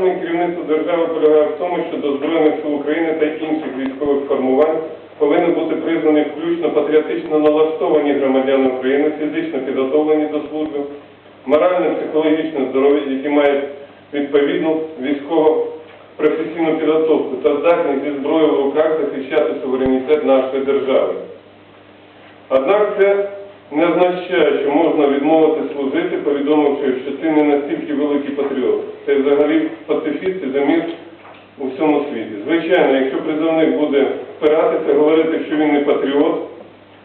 бачення керівництва держави полягає в тому, що до Збройних сил України та інших військових формувань повинні бути призвані включно патріотично налаштовані громадяни України, фізично підготовлені до служби, моральне психологічне здоров'я, які мають відповідну військово професійну підготовку та здатність зі зброєю в руках захищати суверенітет нашої держави. Однак це не означає, що можна відмовити служити, повідомивши, що ти не настільки великий патріот. Це взагалі пацифіст і за мир у всьому світі. Звичайно, якщо призовник буде впиратися, говорити, що він не патріот,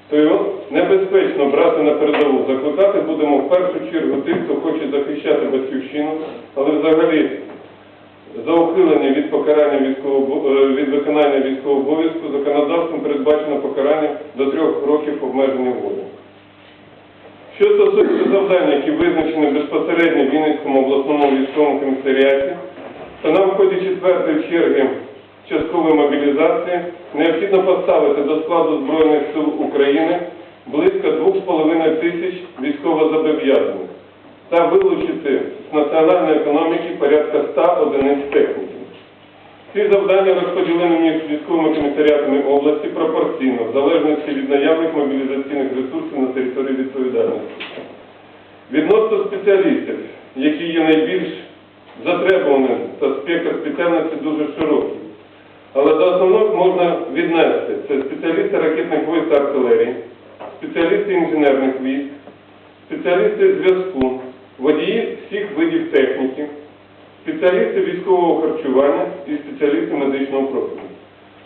то його небезпечно брати на передову. Закликати будемо в першу чергу тих, хто хоче захищати батьківщину, але взагалі за ухилення від покарання військового е, від виконання військового обов'язку законодавством передбачено покарання до трьох років обмеження волі. Що стосується завдань, які визначені безпосередньо в Вінницькому обласному військовому комісаріаті, то нам в ході четвертої черги часткової мобілізації необхідно поставити до складу Збройних сил України близько 2,5 тисяч військовозобов'язаних та вилучити з національної економіки порядка 100 одиниць техніки. Ці завдання розподілені між військовими комісаріатами області пропорційно, в залежності від наявних мобілізаційних ресурсів на території відповідальності. Відносно спеціалістів, які є найбільш затребуваними, та спектр спеціальності дуже широкий. Але до основних можна віднести це спеціалісти ракетних військ та артилерії, спеціалісти інженерних військ, спеціалісти зв'язку, водії всіх видів техніки, спеціалісти військового харчування і спеціалісти медичного профілю.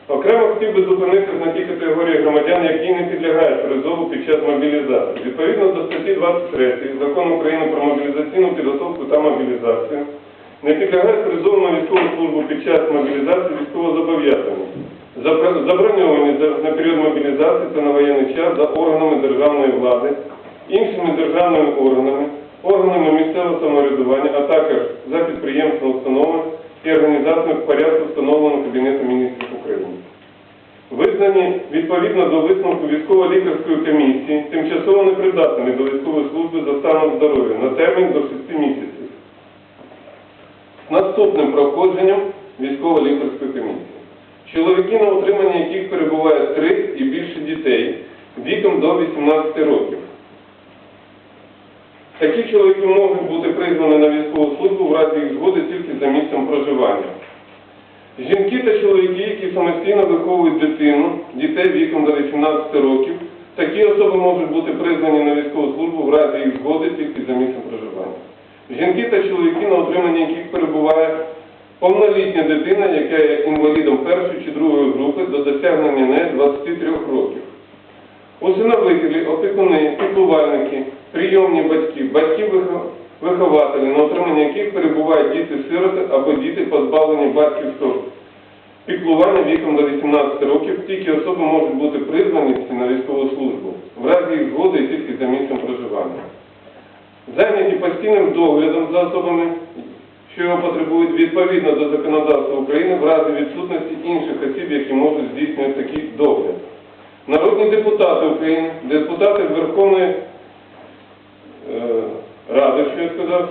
Окремо хотів би зупинитися на ті категорії громадян, які не підлягають призову під час мобілізації. Відповідно до статті 23 Закону України про мобілізаційну підготовку та мобілізацію, не підлягають призову на військову службу під час мобілізації військовозобов'язані, заброньовані на період мобілізації та на воєнний час за органами державної влади, іншими державними органами, органами місцевого самоврядування, а також за підприємством установами і організаціями в порядку встановленого Кабінетом міністрів України. Визнані відповідно до висновку військово-лікарської комісії тимчасово непридатними до військової служби за станом здоров'я на термін до 6 місяців наступним проходженням військово-лікарської комісії. Чоловіки, на утриманні яких перебуває три і більше дітей віком до 18 років. Такі чоловіки можуть бути призвані на військову службу в разі їх згоди тільки за місцем проживання. Жінки та чоловіки, які самостійно виховують дитину, дітей віком до 18 років, такі особи можуть бути призвані на військову службу в разі їх згоди тільки за місцем проживання. Жінки та чоловіки, на утриманні яких перебуває повнолітня дитина, яка є інвалідом першої чи другої групи до досягнення неї 23 років. Усиновителі, опікуни, піклувальники, прийомні батьки, батьки-вихователі, на утриманні яких перебувають діти-сироти або діти, позбавлені батьківського піклування віком до 18 років, тільки особи можуть бути призвані на військову службу, в разі їх згоди і тільки за місцем проживання. Зайняті постійним доглядом за особами, що його потребують відповідно до законодавства України в разі відсутності інших осіб, які можуть здійснювати такий догляд. Народні депутати України, депутати Верховної е, Ради, що я сказав,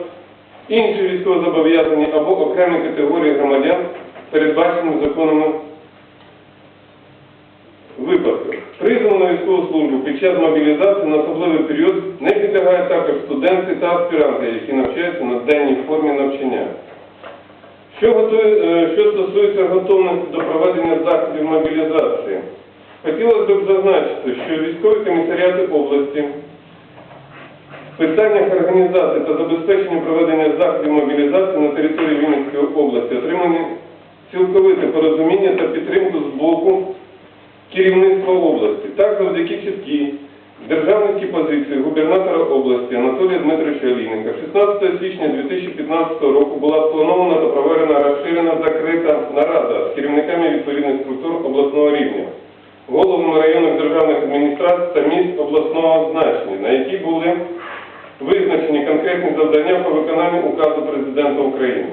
інші військовозобов'язані або окремі категорії громадян, передбачені законами випадках. Призвано на військову службу під час мобілізації на особливий період не підлягають також студенти та аспіранти, які навчаються на денній формі навчання. Що, готує, е, що стосується готовності до проведення заходів мобілізації, хотілося б зазначити, що військові комісаріати області питаннях організації та забезпечення проведення заходів мобілізації на території Вінницької області отримані цілковите порозуміння та підтримку з боку керівництва області. Так, завдяки чіткій державницькій позиції губернатора області Анатолія Дмитровича Олійника 16 січня 2015 року була спланована та проведена розширена закрита нарада з керівниками відповідних структур обласного рівня, головами районних державних адміністрацій та міст обласного значення, на які були визначені конкретні завдання по виконанню указу Президента України.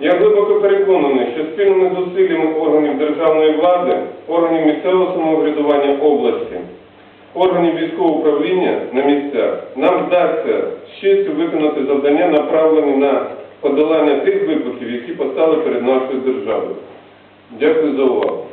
Я глибоко переконаний, що спільними зусиллями органів державної влади, органів місцевого самоврядування області, органів військового управління на місцях нам вдасться з честю виконати завдання, направлені на подолання тих викликів, які постали перед нашою державою. Дякую за увагу.